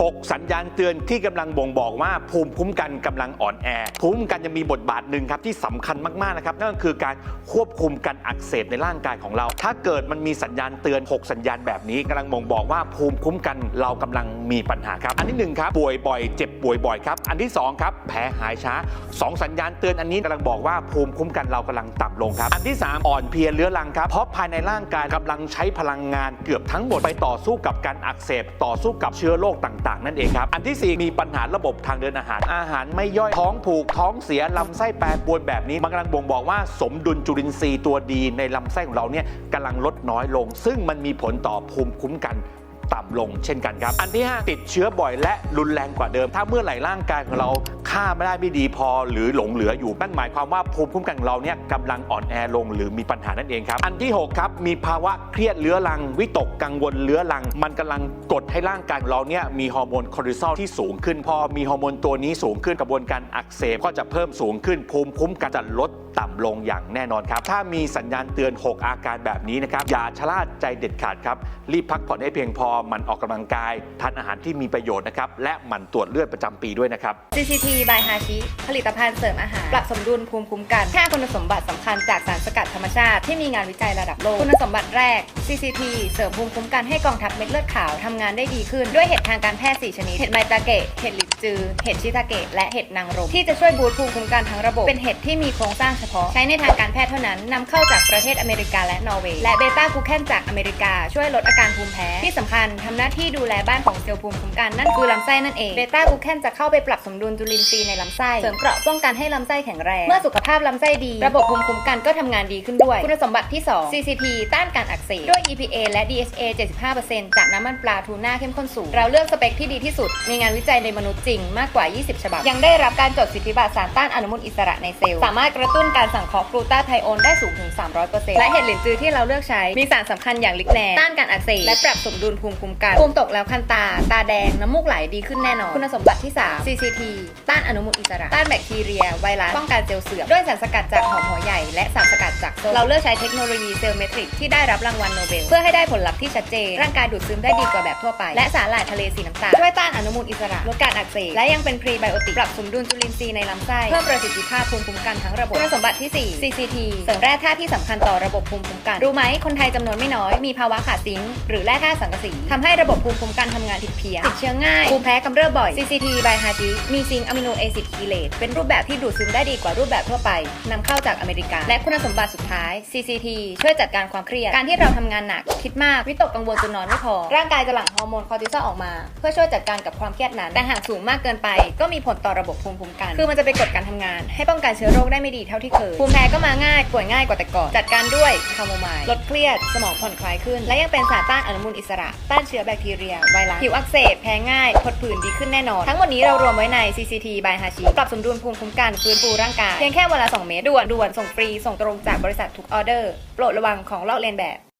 6 สัญญาณเตือนที่กำลังบ่งบอกว่าภูมิคุ้มกันกำลังอ่อนแอ ภูมิคุ้มกันจะมีบทบาทหนึ่งครับที่สำคัญมากๆนะครับนั่นก็คือการควบคุมการอักเสบในร่างกายของเรา ถ้าเกิดมันมีสัญญาณเตือน 6 สัญญาณแบบนี้กำลังบ่งบอกว่าภูมิคุ้มกันเรากำลังมีปัญหาครับ อันที่หนึ่งครับป่วยบ่อยเจ็บป่วยบ่อยครับ อันที่สองครับแผลหายช้าสองสัญญาณเตือนอันนี้กำลังบอกว่าภูมิคุ้มกันเรากำลังต่ำลงครับ อันที่สามอ่อนเพลียเรื้อรังครับ เพราะภายในร่างกายกำลังใช้พลังงานเกือบทั้งหมดไปต่อสู้กับการอักเสบต่อสู้กับเชื้อโรคต่างๆ นั่นเองครับ อันที่สี่มีปัญหาระบบทางเดินอาหาร อาหารไม่ย่อยท้องผูกท้องเสียลำไส้แปรปรวนแบบนี้มันกำลังบ่งบอกว่าสมดุลจุลินทรีย์ตัวดีในลำไส้ของเราเนี่ยกำลังลดน้อยลง ซึ่งมันมีผลต่อภูมิคุ้มกันต่ำลงเช่นกันครับ อันที่ 5 ติดเชื้อบ่อยและรุนแรงกว่าเดิม ถ้าเมื่อไหร่ร่างกายของเรา ค่าไม่ได้ไม่ดีพอหรือหลงเหลืออยู่นั่นหมายความว่าภูมิคุ้มกันของเราเนี่ยกำลังอ่อนแอลงหรือมีปัญหานั่นเองครับ อันที่ 6 ครับ มีภาวะเครียดเรื้อรัง วิตกกังวลเรื้อรัง มันกำลังกดให้ร่างกายของเราเนี่ยมีฮอร์โมนคอร์ติซอลที่สูงขึ้น พอมีฮอร์โมนตัวนี้สูงขึ้นกระบวนการอักเสบก็จะเพิ่มสูงขึ้น ภูมิคุ้มกันจะลดต่ำลงอย่างแน่นอนครับ ถ้ามีสัญญาณเตือน 6 อาการแบบนี้นะครับ อย่าชะล่าใจเด็ดขาดครับ รีบพักผ่อนให้เพียงพอ มันออกกำลังกาย ทานอาหารที่มีประโยชน์นะครับ และหมั่นตรวจเลือดประจำปีด้วยนะครับ CCT by Hashi ผลิตภัณฑ์เสริมอาหาร ปรับสมดุลภูมิคุ้มกัน 5 คุณสมบัติสำคัญจากสารสกัดธรรมชาติ ที่มีงานวิจัยระดับโลก คุณสมบัติแรก CCT เสริมภูมิคุ้มกันให้กองทัพเม็ดเลือดขาวทำงานได้ดีขึ้น ด้วยเห็ดทางการแพทย์ 4 ชนิด เห็ดไมตาเกะ เห็ดหลินจือ เห็ดชิตาเกะ และเห็ดนางรม ที่จะช่วยบูตภูมิคุ้มกันทั้งระบบ เป็นเห็ดที่มีโครงสร้างเฉพาะ ใช้ในทางการแพทย์เท่านั้นนำเข้าจากประเทศอเมริกาและนอร์เวย์ และเบต้ากูแคนจากอเมริกา ช่วยลดอาการภูมิแพ้ ที่สำคัญทำหน้าที่ดูแลบ้านของเซลล์ภูมิคุ้มกันนั่นคือลำไส้นั่นเอง เบต้ากูแคนจะเข้าไปปรับสมดุลจุลินทรีย์ในลำไส้เสริมเกราะป้องกันให้ลำไส้แข็งแรง เมื่อสุขภาพลำไส้ดี ระบบภูมิคุ้มกันก็ทำงานดีขึ้นด้วย คุณสมบัติที่ 2 CCT ต้านการอักเสบด้วย EPA และ DHA 75%จากน้ำมันปลาทูน่าเข้มข้นสูง เราเลือกสเปคที่ดีที่สุด มีงานวิจัยในมนุษย์จริงมากกว่า 20 ฉบับ ยังได้รับการจดสิทธิบัตรสารต้านอนุมูลอิสระในเซลล์ สามารถกระตุ้นการสังเคราะห์กลูตาไทโอนได้สูงถึง 300%และเห็ดหลินจือที่เราเลือกใช้ มีสารสำคัญอย่างลิกแนนต้านการอักเสบและปรับสมดุลภูมิคุ้มกัน ภูมิตกแล้วคันตา ตาแดง น้ำมูกไหลดีขึ้นแน่นอน คุณสมบัติที่ 3 CCT ต้านอนุมูลอิสระ ต้านแบคทีเรีย ไวรัส ป้องกันเซลล์เสื่อม ด้วยสารสกัดจากหอมหัวใหญ่ และสารสกัดจากส้มเราเลือกใช้เทคโนโลยีเซลล์เมทริกที่ได้รับรางวัลโนเบล เพื่อให้ได้ผลลัพธ์ที่ชัดเจน ร่างกายดูดซึมได้ดีกว่าแบบทั่วไป และสารหร่ายทะเลสีน้ำตาล ช่วยต้านอนุมูลอิสระ ลดการอักเสบ และยังเป็นพรีไบโอติก ปรับสมดุลจุลินทรีย์ในลำไส้ เพิ่มประสิทธิภาพภูมิคุ้มกันทั้งระบบ คุณสมบัติที่ 4 CCT เสริมแร่ธาตุที่สำคัญต่อระบบภูมิคุ้มกัน รู้ไหมคนไทยจำนวนไม่น้อยมีภาวะขาดซิงค์หรือแร่ธาตุสังกะสีทำให้ระบบภูมิคุ้มกันทำงานผิดเพี้ยนติดเชื้อง่ายภูมิแพ้กำเริบบ่อย CCT by Haji มีซิงค์อะมิโนแอซิดคีเลตเป็นรูปแบบที่ดูดซึมได้ดีกว่ารูปแบบทั่วไปนำเข้าจากอเมริกา และคุณสมบัติสุดท้าย CCT ช่วยจัดการความเครียด การที่เราทำงานหนัก คิดมาก วิตกกังวลจนนอนไม่พอ ร่างกายจะหลั่งฮอร์โมนคอร์ติซอลออกมา เพื่อช่วยจัดการกับความเครียดนั้น แต่หากสูงมากเกินไป ก็มีผลต่อระบบภูมิคุ้มกัน คือมันจะไปกดการทำงาน ให้ป้องกันเชื้อโรคได้ไม่ดีเท่าที่เคย ภูมิแพ้ก็มาง่าย ป่วยง่ายกว่าแต่ก่อน จัดการด้วยคาโมไมล์ ลดเครียด สมองผ่อนคลายขึ้น และยังเป็นสารต้านอนุมูลอิสระ ต้านเชื้อแบคทีเรีย ไวรัส ผิวอักเสบ แพ้ง่ายผดผื่นดีขึ้นแน่นอน ทั้งหมดนี้เรารวมไว้ใน CCT by Hashi ปรับสมดุลภูมิคุ้มกันฟื้นฟูร่างกายเพียงแค่วันละ2เมตรด่วนด่วนส่งฟรีส่งตรงจากบริษัททุกออเดอร์โปรดระวังของลอกเลียนแบบ